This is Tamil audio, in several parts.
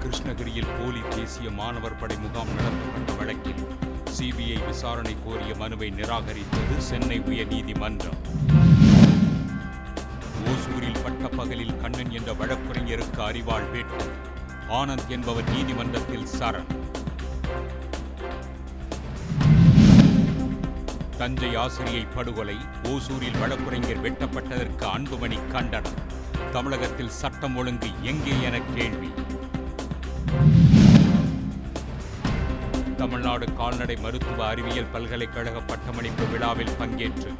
கிருஷ்ணகிரியில் போலி தேசிய மாணவர் படை முகாம் நடத்தப்பட்ட வழக்கில் சிபிஐ விசாரணை கோரிய மனுவை நிராகரித்தது சென்னை உயர்நீதிமன்றம். ஓசூரில் பட்டப்பகலில் கண்ணன் என்ற வழக்குரைஞருக்கு அறிவாள் வெட்டு ஆனந்த் என்பவர் நீதிமன்றத்தில் சரண். தஞ்சை ஆசிரியை படுகொலை ஓசூரில் வழக்குரைஞர் வெட்டப்பட்டதற்கு அன்புமணி கண்டனம். தமிழகத்தில் சட்டம் ஒழுங்கு எங்கே என கேள்வி. தமிழ்நாடு கால்நடை மருத்துவ அறிவியல் பல்கலைக்கழக பட்டமளிப்பு விழாவில் பங்கேற்று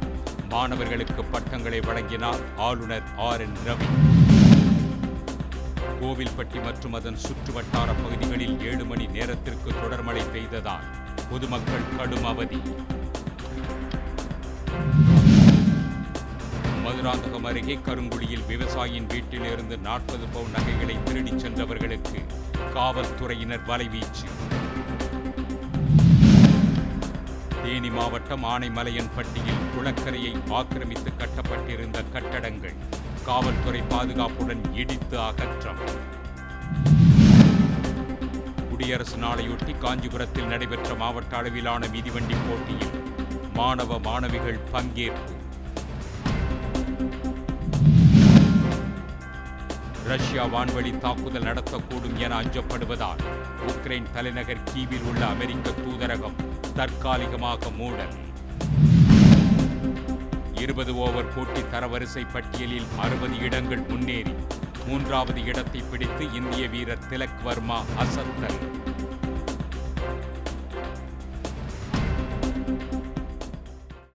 மாணவர்களுக்கு பட்டங்களை வழங்கினார் ஆளுநர் ஆர் என் ரவி. கோவில்பட்டி மற்றும் அதன் சுற்றுவட்டார பகுதிகளில் ஏழு மணி நேரத்திற்கு தொடர்மழை பெய்ததால் பொதுமக்கள் கடும் அவதி. மதுராந்தகம் அருகே கருங்குடியில் விவசாயியின் வீட்டிலிருந்து நாற்பது பவுன் நகைகளை திருடிச் சென்றவர்களுக்கு காவல்துறையினர் வலைவீச்சு. தேனி மாவட்டம் ஆனைமலையன்பட்டியில் குளக்கரையை ஆக்கிரமித்து கட்டப்பட்டிருந்த கட்டடங்கள் காவல்துறை பாதுகாப்புடன் இடித்து அகற்றம். குடியரசு நாளையொட்டி காஞ்சிபுரத்தில் நடைபெற்ற மாவட்ட அளவிலான மிதிவண்டி போட்டியில் மாணவ மாணவிகள் பங்கேற்பு. ரஷ்யா வான்வழி தாக்குதல் நடத்தக்கூடும் என அஞ்சப்படுவதால் உக்ரைன் தலைநகர் கீவில் உள்ள அமெரிக்க தூதரகம் தற்காலிகமாக மூடல். இருபது ஓவர் போட்டி தரவரிசை பட்டியலில் அறுபது இடங்கள் முன்னேறி மூன்றாவது இடத்தை பிடித்து இந்திய வீரர் திலக் வர்மா அசத்தல்.